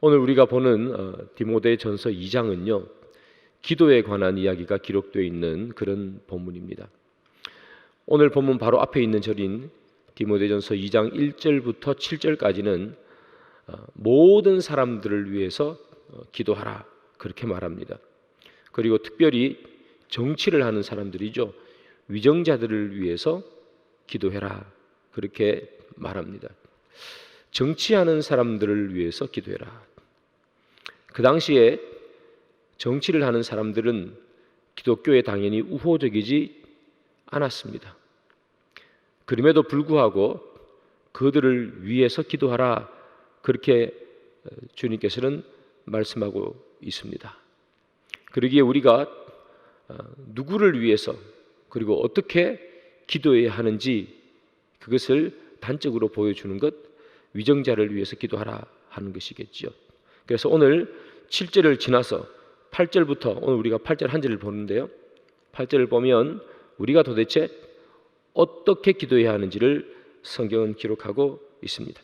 오늘 우리가 보는 어, 디모데 전서 2장은요. 기도에 관한 이야기가 기록되어 있는 그런 본문입니다. 오늘 본문 바로 앞에 있는 절인 디모데전서 2장 1절부터 7절까지는 어, 모든 사람들을 위해서 어, 기도하라 그렇게 말합니다. 그리고 특별히 정치를 하는 사람들이죠. 위정자들을 위해서 기도해라 그렇게 말합니다. 정치하는 사람들을 위해서 기도해라. 그 당시에 정치를 하는 사람들은 기독교에 당연히 우호적이지 않았습니다. 그럼에도 불구하고 그들을 위해서 기도하라 그렇게 주님께서는 말씀하고 있습니다. 그러기에 우리가 어, 누구를 위해서 그리고 어떻게 기도해야 하는지 그것을 단적으로 보여주는 것 위정자를 위해서 기도하라 하는 것이겠지요. 그래서 오늘 7절을 지나서 8절부터 오늘 우리가 8절 한 절을 보는데요. 8절을 보면 우리가 도대체 어떻게 기도해야 하는지를 성경은 기록하고 있습니다.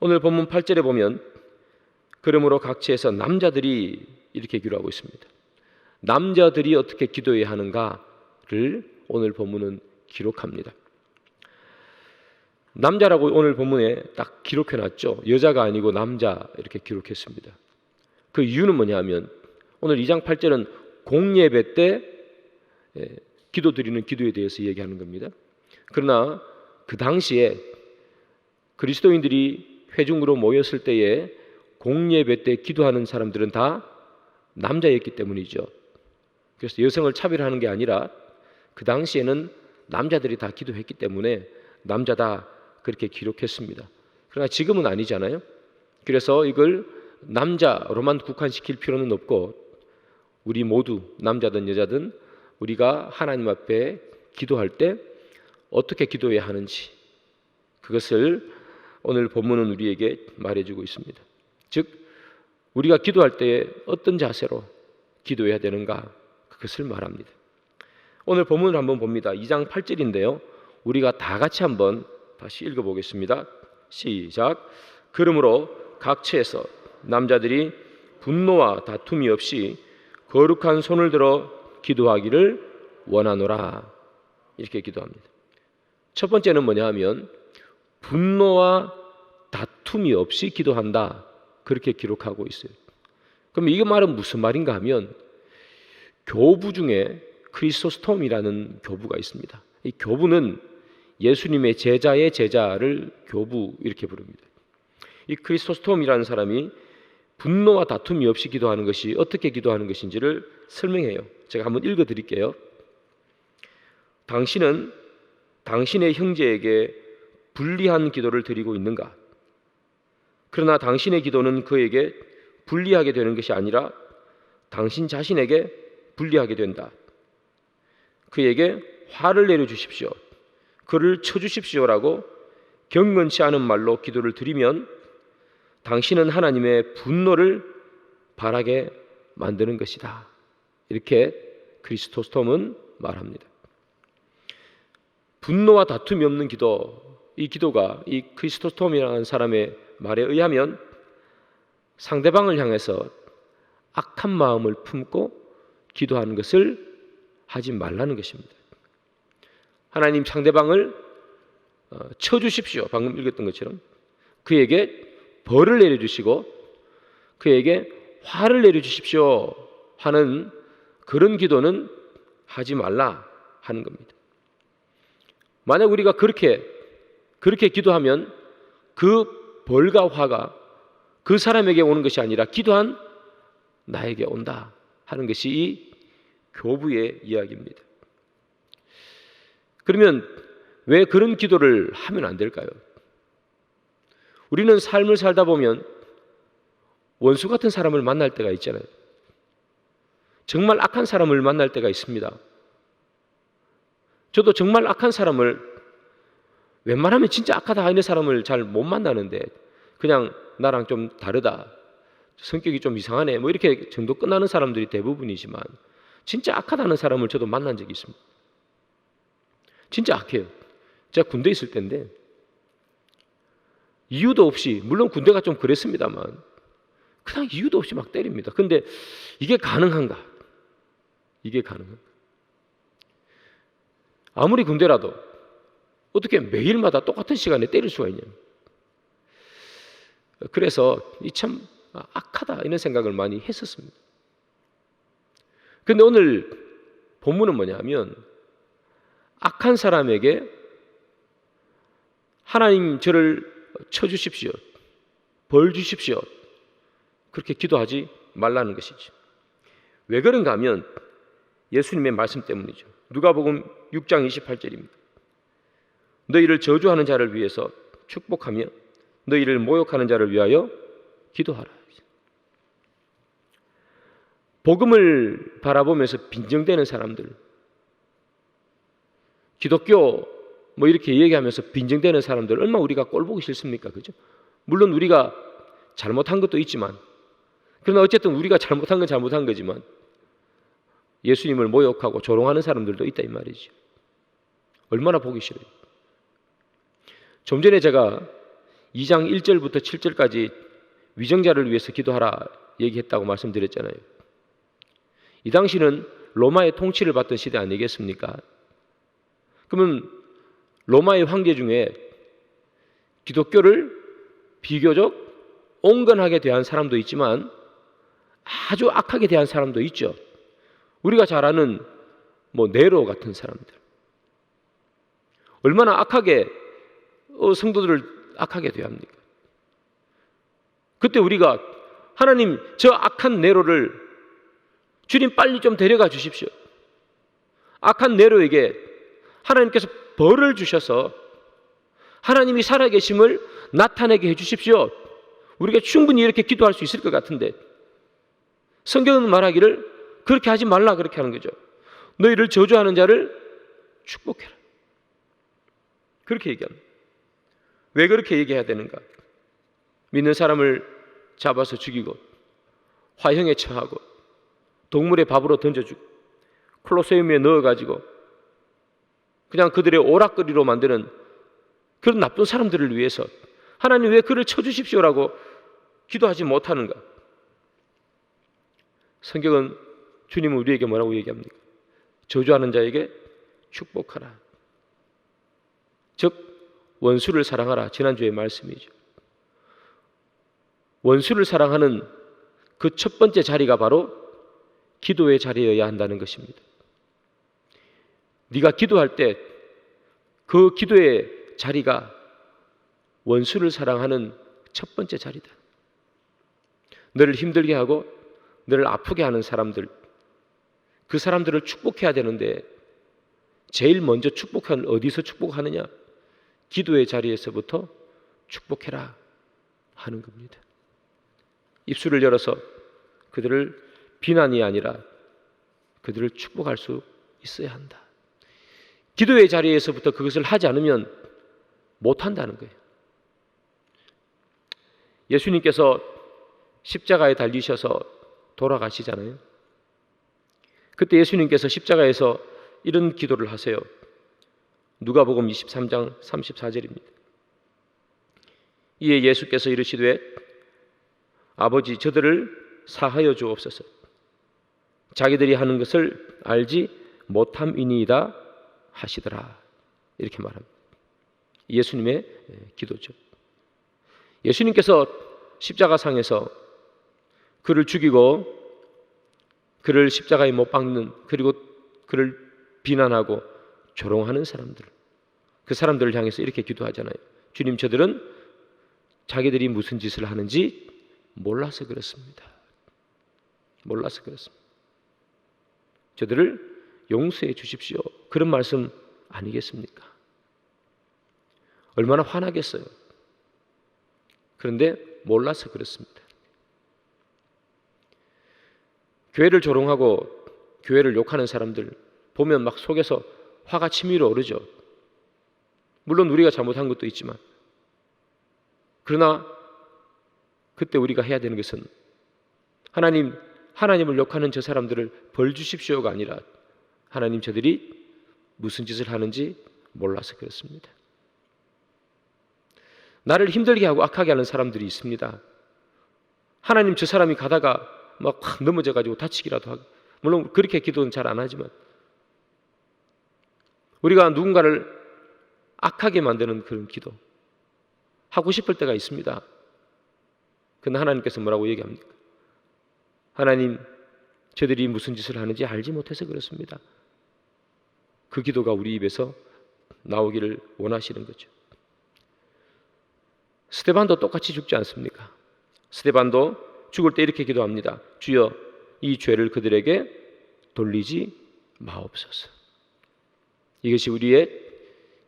오늘 본문 8절에 보면 그러므로 각지에서 남자들이 이렇게 기도하고 있습니다. 남자들이 어떻게 기도해야 하는가를 오늘 본문은 기록합니다. 남자라고 오늘 본문에 딱 기록해 놨죠. 여자가 아니고 남자 이렇게 기록했습니다. 그 이유는 뭐냐면 오늘 2장 8절은 공예배 때 예, 기도 드리는 기도에 대해서 얘기하는 겁니다. 그러나 그 당시에 그리스도인들이 회중으로 모였을 때에 공예배 때 기도하는 사람들은 다 남자였기 때문이죠. 그래서 여성을 차별하는 게 아니라 그 당시에는 남자들이 다 기도했기 때문에 남자다 그렇게 기록했습니다. 그러나 지금은 아니잖아요. 그래서 이걸 남자로만 국한시킬 필요는 없고 우리 모두 남자든 여자든 우리가 하나님 앞에 기도할 때 어떻게 기도해야 하는지 그것을 오늘 본문은 우리에게 말해주고 있습니다. 즉 우리가 기도할 때 어떤 자세로 기도해야 되는가 그것을 말합니다. 오늘 본문을 한번 봅니다. 2장 8절인데요. 우리가 다 같이 한번 다시 읽어보겠습니다. 시작. 그러므로 각처에서 남자들이 분노와 다툼이 없이 거룩한 손을 들어 기도하기를 원하노라. 이렇게 기도합니다. 첫 번째는 뭐냐 하면 분노와 다툼이 없이 기도한다. 그렇게 기록하고 있어요. 그럼 이 말은 무슨 말인가 하면 교부 중에 크리스토스톰이라는 교부가 있습니다. 이 교부는 예수님의 제자의 제자를 교부 이렇게 부릅니다. 이 크리스토스톰이라는 사람이 분노와 다툼이 없이 기도하는 것이 어떻게 기도하는 것인지를 설명해요. 제가 한번 읽어 드릴게요. 당신은 당신의 형제에게 불리한 기도를 드리고 있는가? 그러나 당신의 기도는 그에게 불리하게 되는 것이 아니라 당신 자신에게 불리하게 된다. 그에게 화를 내려 주십시오. 그를 쳐 주십시오라고 경건치 않은 말로 기도를 드리면 당신은 하나님의 분노를 바라게 만드는 것이다. 이렇게 크리스토스톰은 말합니다. 분노와 다툼이 없는 기도, 이 기도가 이 크리스토스톰이라는 사람의 말에 의하면 상대방을 향해서 악한 마음을 품고 기도하는 것을 하지 말라는 것입니다. 하나님 상대방을 어, 쳐주십시오. 방금 읽었던 것처럼 그에게 벌을 내려주시고 그에게 화를 내려주십시오 하는 그런 기도는 하지 말라 하는 겁니다. 만약 우리가 그렇게 그렇게 기도하면 그 벌과 화가 그 사람에게 오는 것이 아니라 기도한 나에게 온다 하는 것이 이 교부의 이야기입니다. 그러면 왜 그런 기도를 하면 안 될까요? 우리는 삶을 살다 보면 원수 같은 사람을 만날 때가 있잖아요. 정말 악한 사람을 만날 때가 있습니다. 저도 정말 악한 사람을 웬만하면 진짜 악하다 하는 사람을 잘 못 만나는데 그냥 나랑 좀 다르다. 성격이 좀 이상하네. 뭐 이렇게 정도 끝나는 사람들이 대부분이지만 진짜 악하다는 사람을 저도 만난 적이 있습니다. 진짜 악해요. 제가 군대 있을 때인데 이유도 없이 물론 군대가 좀 그랬습니다만 그냥 이유도 없이 막 때립니다. 근데 이게 가능한가? 이게 가능한가? 아무리 군대라도 어떻게 매일마다 똑같은 시간에 때릴 수가 있냐? 그래서 이 참 악하다 이런 생각을 많이 했었습니다. 근데 오늘 본문은 뭐냐면 악한 사람에게 하나님 저를 쳐 주십시오. 벌 주십시오. 그렇게 기도하지 말라는 것이죠. 왜 그런가 하면 예수님의 말씀 때문이죠. 누가복음 6장 28절입니다. 너희를 저주하는 자를 위해서 축복하며 너희를 모욕하는 자를 위하여 기도하라. 복음을 바라보면서 빈정대는 사람들, 기독교 뭐 이렇게 얘기하면서 빈정대는 사람들 얼마 나 우리가 꼴 보기 싫습니까? 그죠? 물론 우리가 잘못한 것도 있지만 그러나 어쨌든 우리가 잘못한 건 잘못한 거지만 예수님을 모욕하고 조롱하는 사람들도 있다 이 말이죠. 얼마나 보기 싫어요. 좀 전에 제가 2장 1절부터 7절까지 위정자를 위해서 기도하라 얘기했다고 말씀드렸잖아요. 이 당시는 로마의 통치를 받던 시대 아니겠습니까? 그러면 로마의 황제 중에 기독교를 비교적 온건하게 대한 사람도 있지만 아주 악하게 대한 사람도 있죠. 우리가 잘 아는 뭐 네로 같은 사람들. 얼마나 악하게 어, 성도들을 악하게 대합니까? 그때 우리가 하나님 저 악한 네로를 주님 빨리 좀 데려가 주십시오. 악한 네로에게 하나님께서 벌을 주셔서 하나님이 살아계심을 나타내게 해 주십시오. 우리가 충분히 이렇게 기도할 수 있을 것 같은데 성경은 말하기를 그렇게 하지 말라 그렇게 하는 거죠. 너희를 저주하는 자를 축복해라. 그렇게 얘기합니다. 왜 그렇게 얘기해야 되는가? 믿는 사람을 잡아서 죽이고 화형에 처하고 동물의 밥으로 던져주고 클로세움에 넣어가지고 그냥 그들의 오락거리로 만드는 그런 나쁜 사람들을 위해서 하나님 왜 그를 쳐주십시오라고 기도하지 못하는가? 성경은 주님은 우리에게 뭐라고 얘기합니까? 저주하는 자에게 축복하라. 즉 원수를 사랑하라. 지난주의 말씀이죠. 원수를 사랑하는 그 첫 번째 자리가 바로 기도의 자리여야 한다는 것입니다. 네가 기도할 때 그 기도의 자리가 원수를 사랑하는 첫 번째 자리다. 너를 힘들게 하고 너를 아프게 하는 사람들 그 사람들을 축복해야 되는데 제일 먼저 축복한 어디서 축복하느냐? 기도의 자리에서부터 축복해라 하는 겁니다. 입술을 열어서 그들을 비난이 아니라 그들을 축복할 수 있어야 한다. 기도의 자리에서부터 그것을 하지 않으면 못 한다는 거예요. 예수님께서 십자가에 달리셔서 돌아가시잖아요. 그때 예수님께서 십자가에서 이런 기도를 하세요. 누가복음 23장 34절입니다. 이에 예수께서 이르시되 아버지 저들을 사하여 주옵소서. 자기들이 하는 것을 알지 못함이니이다 하시더라. 이렇게 말합니다. 예수님의 기도죠. 예수님께서 십자가상에서 그를 죽이고 그를 십자가에 못 박는 그리고 그를 비난하고 조롱하는 사람들 그 사람들을 향해서 이렇게 기도하잖아요. 주님 저들은 자기들이 무슨 짓을 하는지 몰라서 그렇습니다. 몰라서 그렇습니다. 저들을 용서해 주십시오. 그런 말씀 아니겠습니까? 얼마나 화나겠어요. 그런데 몰라서 그렇습니다. 교회를 조롱하고 교회를 욕하는 사람들 보면 막 속에서 화가 치밀어 오르죠. 물론 우리가 잘못한 것도 있지만 그러나 그때 우리가 해야 되는 것은 하나님 하나님을 욕하는 저 사람들을 벌 주십시오가 아니라 하나님 저들이 무슨 짓을 하는지 몰라서 그렇습니다. 나를 힘들게 하고 악하게 하는 사람들이 있습니다. 하나님 저 사람이 가다가 막확 넘어져 가지고 다치기라도 하고 물론 그렇게 기도는 잘 안 하지만 우리가 누군가를 악하게 만드는 그런 기도 하고 싶을 때가 있습니다. 근데 하나님께서 뭐라고 얘기합니까? 하나님, 저들이 무슨 짓을 하는지 알지 못해서 그렇습니다. 그 기도가 우리 입에서 나오기를 원하시는 거죠. 스테반도 똑같이 죽지 않습니까? 스테반도 죽을 때 이렇게 기도합니다. 주여, 이 죄를 그들에게 돌리지 마옵소서. 이것이 우리의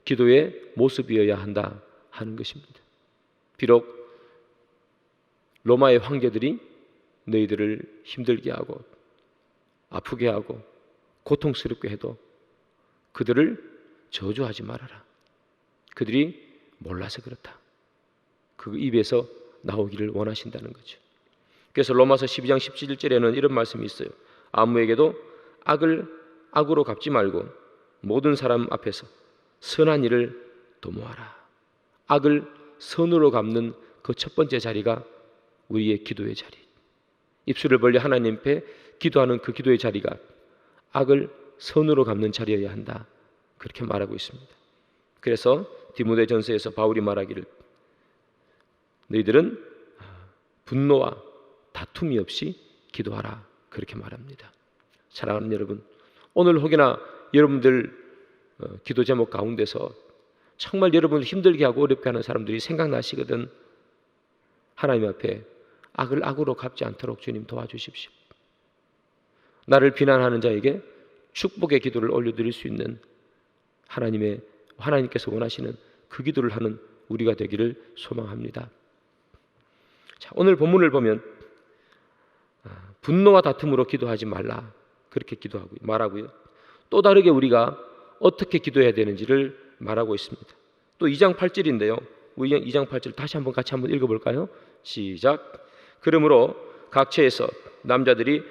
기도의 모습이어야 한다 하는 것입니다. 비록 로마의 황제들이 너희들을 힘들게 하고 아프게 하고 고통스럽게 해도 그들을 저주하지 말아라. 그들이 몰라서 그렇다. 그 입에서 나오기를 원하신다는 거죠. 그래서 로마서 12장 17절에는 이런 말씀이 있어요. 아무에게도 악을 악으로 갚지 말고 모든 사람 앞에서 선한 일을 도모하라. 악을 선으로 갚는 그 첫 번째 자리가 우리의 기도의 자리. 입술을 벌려 하나님 앞에 기도하는 그 기도의 자리가 악을 선으로 갚는 자리여야 한다. 그렇게 말하고 있습니다. 그래서 디모데 전서에서 바울이 말하기를 너희들은 분노와 다툼이 없이 기도하라. 그렇게 말합니다. 사랑하는 여러분, 오늘 혹여나 여러분들 어, 기도 제목 가운데서 정말 여러분을 힘들게 하고 어렵게 하는 사람들이 생각나시거든 하나님 앞에 악을 악으로 갚지 않도록 주님 도와주십시오. 나를 비난하는 자에게 축복의 기도를 올려드릴 수 있는 하나님의 하나님께서 원하시는 그 기도를 하는 우리가 되기를 소망합니다. 자, 오늘 본문을 보면 아, 분노와 다툼으로 기도하지 말라 그렇게 기도하고 말하고요. 또 다르게 우리가 어떻게 기도해야 되는지를 말하고 있습니다. 또 2장 8절인데요. 2장 8절 다시 한번 같이 한번 읽어볼까요? 시작. 그러므로 각처에서 남자들이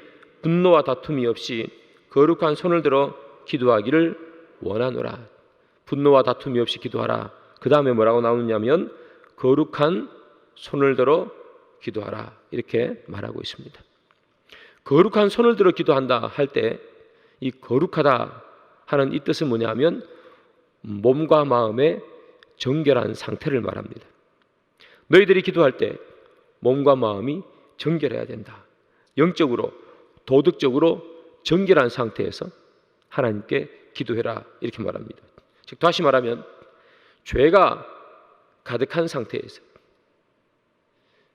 분노와 다툼이 없이 거룩한 손을 들어 기도하기를 원하노라. 분노와 다툼이 없이 기도하라. 그 다음에 뭐라고 나오느냐면 거룩한 손을 들어 기도하라. 이렇게 말하고 있습니다. 거룩한 손을 들어 기도한다 할 때 이 거룩하다 하는 이 뜻은 뭐냐면 몸과 마음의 정결한 상태를 말합니다. 너희들이 기도할 때 몸과 마음이 정결해야 된다. 영적으로 도덕적으로 정결한 상태에서 하나님께 기도해라 이렇게 말합니다. 즉 다시 말하면 죄가 가득한 상태에서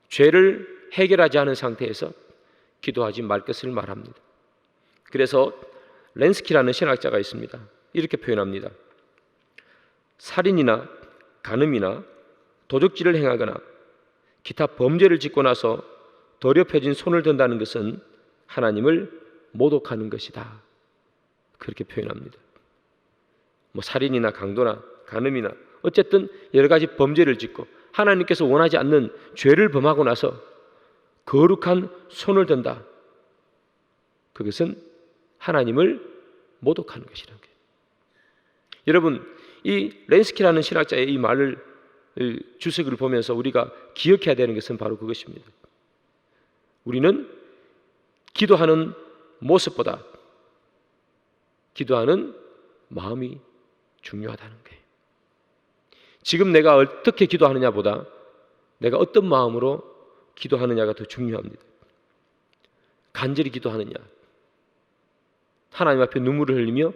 죄를 해결하지 않은 상태에서 기도하지 말 것을 말합니다. 그래서 렌스키라는 신학자가 있습니다. 이렇게 표현합니다. 살인이나 간음이나 도적질을 행하거나 기타 범죄를 짓고 나서 더럽혀진 손을 든다는 것은 하나님을 모독하는 것이다. 그렇게 표현합니다. 뭐 살인이나 강도나 간음이나 어쨌든 여러 가지 범죄를 짓고 하나님께서 원하지 않는 죄를 범하고 나서 거룩한 손을 든다. 그것은 하나님을 모독하는 것이라는 거예요. 여러분, 이 렌스키라는 신학자의 이 말을 주석을 보면서 우리가 기억해야 되는 것은 바로 그것입니다. 우리는 기도하는 모습보다 기도하는 마음이 중요하다는 거예요. 지금 내가 어떻게 기도하느냐보다 내가 어떤 마음으로 기도하느냐가 더 중요합니다. 간절히 기도하느냐, 하나님 앞에 눈물을 흘리며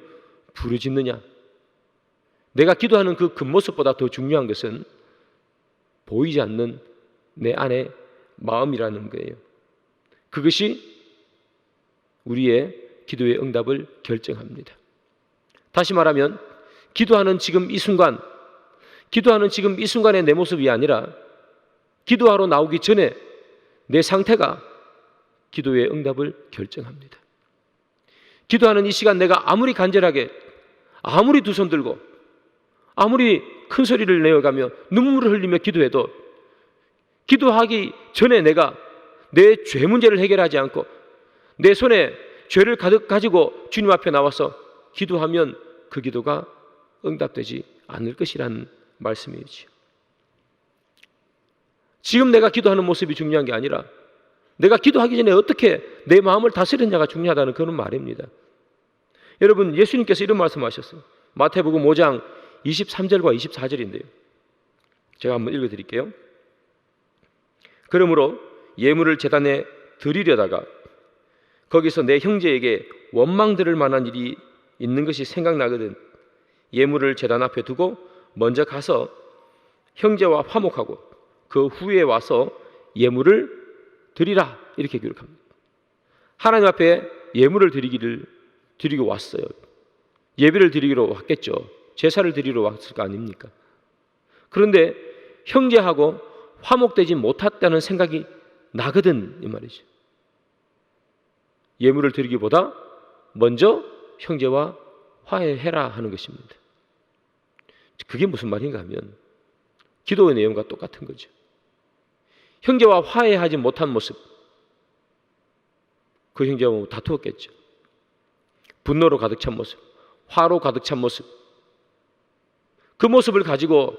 부르짖느냐. 내가 기도하는 그 겉모습보다 더 중요한 것은 보이지 않는 내 안의 마음이라는 거예요. 그것이 우리의 기도의 응답을 결정합니다. 다시 말하면 기도하는 지금 이 순간, 기도하는 지금 이 순간의 내 모습이 아니라 기도하러 나오기 전에 내 상태가 기도의 응답을 결정합니다. 기도하는 이 시간 내가 아무리 간절하게 아무리 두 손 들고 아무리 큰 소리를 내어가며 눈물을 흘리며 기도해도 기도하기 전에 내가 내 죄 문제를 해결하지 않고 내 손에 죄를 가득 가지고 주님 앞에 나와서 기도하면 그 기도가 응답되지 않을 것이라는 말씀이지요. 지금 내가 기도하는 모습이 중요한 게 아니라 내가 기도하기 전에 어떻게 내 마음을 다스렸냐가 중요하다는 그런 말입니다. 여러분 예수님께서 이런 말씀하셨어요. 마태복음 5장 23절과 24절인데요. 제가 한번 읽어 드릴게요. 그러므로 예물을 제단에 드리려다가 거기서 내 형제에게 원망 들을 만한 일이 있는 것이 생각나거든 예물을 제단 앞에 두고 먼저 가서 형제와 화목하고 그 후에 와서 예물을 드리라 이렇게 기록합니다. 하나님 앞에 예물을 드리기를 드리고 왔어요. 예배를 드리기로 왔겠죠. 제사를 드리러 왔을 거 아닙니까? 그런데 형제하고 화목되지 못했다는 생각이 나거든 이 말이죠. 예물을 드리기보다 먼저 형제와 화해해라 하는 것입니다. 그게 무슨 말인가 하면 기도의 내용과 똑같은 거죠. 형제와 화해하지 못한 모습. 그 형제와 다투었겠죠. 분노로 가득 찬 모습, 화로 가득 찬 모습. 그 모습을 가지고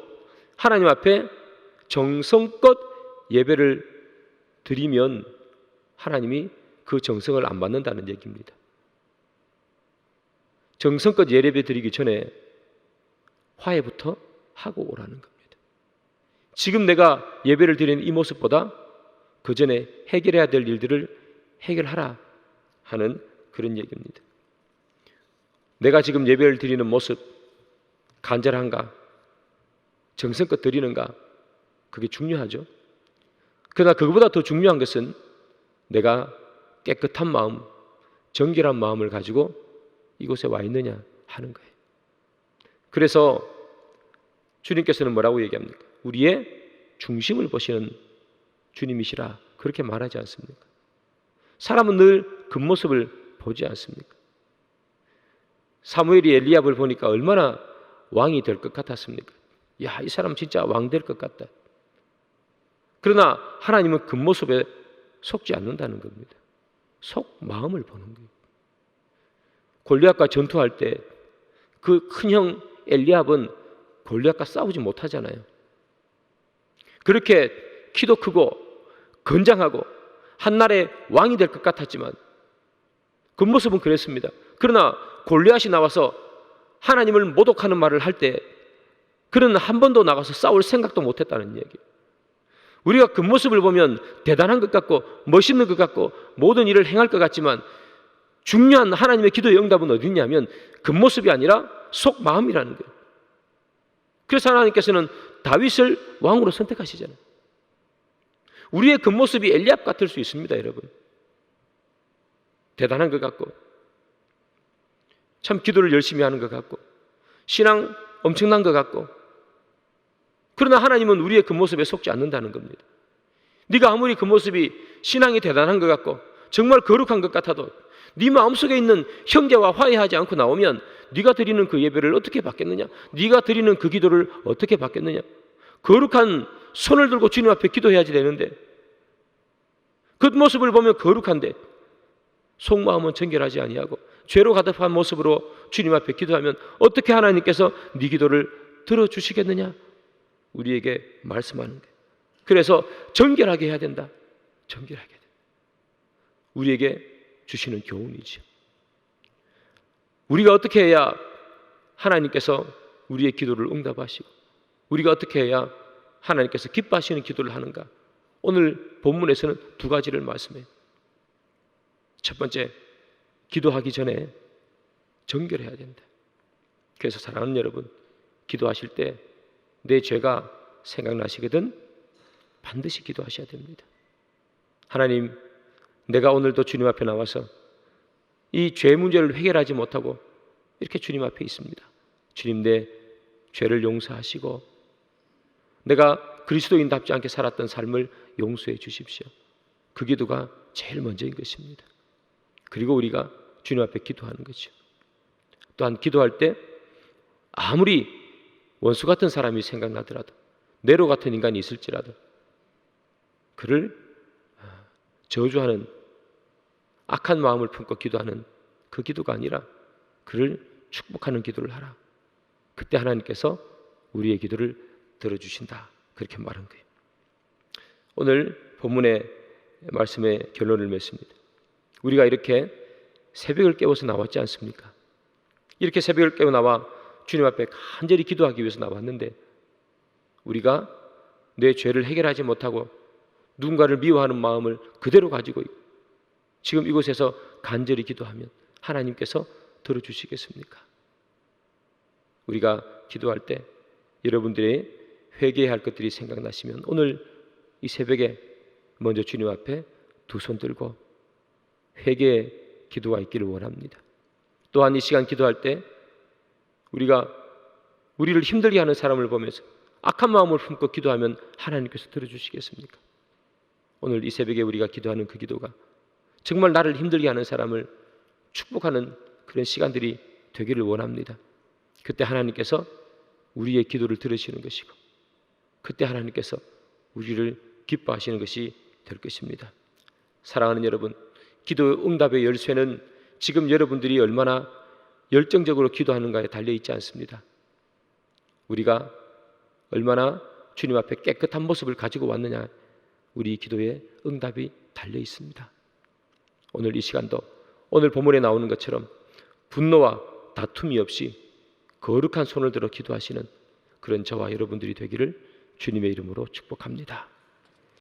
하나님 앞에 정성껏 예배를 드리면 하나님이 그 정성을 안 받는다는 얘기입니다. 정성껏 예배 드리기 전에 화해부터 하고 오라는 겁니다. 지금 내가 예배를 드리는 이 모습보다 그 전에 해결해야 될 일들을 해결하라 하는 그런 얘기입니다. 내가 지금 예배를 드리는 모습 간절한가? 정성껏 드리는가? 그게 중요하죠. 그러나 그것보다 더 중요한 것은 내가 깨끗한 마음, 정결한 마음을 가지고 이곳에 와 있느냐 하는 거예요. 그래서 주님께서는 뭐라고 얘기합니까? 우리의 중심을 보시는 주님이시라 그렇게 말하지 않습니까? 사람은 늘 겉모습을 보지 않습니까? 사무엘이 엘리압을 보니까 얼마나 왕이 될 것 같았습니까? 야, 이 사람 진짜 왕 될 것 같다. 그러나 하나님은 겉모습에 속지 않는다는 겁니다. 속 마음을 보는 거예요. 골리앗과 전투할 때 그 큰 형 엘리압은 골리앗과 싸우지 못하잖아요. 그렇게 키도 크고 건장하고 한날에 왕이 될 것 같았지만 겉모습은 그랬습니다. 그러나 골리앗이 나와서 하나님을 모독하는 말을 할 때 그는 한 번도 나가서 싸울 생각도 못했다는 얘기. 우리가 겉모습을 보면 대단한 것 같고 멋있는 것 같고 모든 일을 행할 것 같지만 중요한 하나님의 기도의 응답은 어디 있냐면 겉모습이 아니라 속 마음이라는 거예요. 그래서 하나님께서는 다윗을 왕으로 선택하시잖아요. 우리의 겉모습이 엘리압 같을 수 있습니다, 여러분. 대단한 것 같고 참 기도를 열심히 하는 것 같고 신앙 엄청난 것 같고 그러나 하나님은 우리의 겉모습에 속지 않는다는 겁니다. 네가 아무리 겉모습이 신앙이 대단한 것 같고 정말 거룩한 것 같아도 네 마음속에 있는 형제와 화해하지 않고 나오면 네가 드리는 그 예배를 어떻게 받겠느냐? 네가 드리는 그 기도를 어떻게 받겠느냐? 거룩한 손을 들고 주님 앞에 기도해야지 되는데 그 모습을 보면 거룩한데 속마음은 정결하지 아니하고 죄로 가득한 모습으로 주님 앞에 기도하면 어떻게 하나님께서 네 기도를 들어 주시겠느냐? 우리에게 말씀하는 거예요. 그래서 정결하게 해야 된다. 정결하게 돼. 우리에게 주시는 교훈이죠. 우리가 어떻게 해야 하나님께서 우리의 기도를 응답하시고 우리가 어떻게 해야 하나님께서 기뻐하시는 기도를 하는가? 오늘 본문에서는 두 가지를 말씀해요. 첫 번째, 기도하기 전에 정결해야 된다. 그래서 사랑하는 여러분, 기도하실 때 내 죄가 생각나시거든 반드시 기도하셔야 됩니다. 하나님, 내가 오늘도 주님 앞에 나와서 이 죄 문제를 해결하지 못하고 이렇게 주님 앞에 있습니다. 주님 내 죄를 용서하시고 내가 그리스도인답지 않게 살았던 삶을 용서해 주십시오. 그 기도가 제일 먼저인 것입니다. 그리고 우리가 주님 앞에 기도하는 거죠. 또한 기도할 때 아무리 원수 같은 사람이 생각나더라도 네로 같은 인간이 있을지라도 그를 저주하는 악한 마음을 품고 기도하는 그 기도가 아니라 그를 축복하는 기도를 하라. 그때 하나님께서 우리의 기도를 들어주신다. 그렇게 말한 거예요. 오늘 본문의 말씀의 결론을 맺습니다. 우리가 이렇게 새벽을 깨워서 나왔지 않습니까? 이렇게 새벽을 깨워 나와 주님 앞에 간절히 기도하기 위해서 나왔는데 우리가 내 죄를 해결하지 못하고 누군가를 미워하는 마음을 그대로 가지고 있고 지금 이곳에서 간절히 기도하면 하나님께서 들어주시겠습니까? 우리가 기도할 때 여러분들의 회개해야 할 것들이 생각나시면 오늘 이 새벽에 먼저 주님 앞에 두 손 들고 회개 기도가 있기를 원합니다. 또한 이 시간 기도할 때 우리가 우리를 힘들게 하는 사람을 보면서 악한 마음을 품고 기도하면 하나님께서 들어주시겠습니까? 오늘 이 새벽에 우리가 기도하는 그 기도가 정말 나를 힘들게 하는 사람을 축복하는 그런 시간들이 되기를 원합니다. 그때 하나님께서 우리의 기도를 들으시는 것이고 그때 하나님께서 우리를 기뻐하시는 것이 될 것입니다. 사랑하는 여러분, 기도 응답의 열쇠는 지금 여러분들이 얼마나 열정적으로 기도하는가에 달려 있지 않습니다. 우리가 얼마나 주님 앞에 깨끗한 모습을 가지고 왔느냐, 우리 기도에 응답이 달려 있습니다. 오늘 이 시간도 오늘 본문에 나오는 것처럼 분노와 다툼이 없이 거룩한 손을 들어 기도하시는 그런 저와 여러분들이 되기를 주님의 이름으로 축복합니다.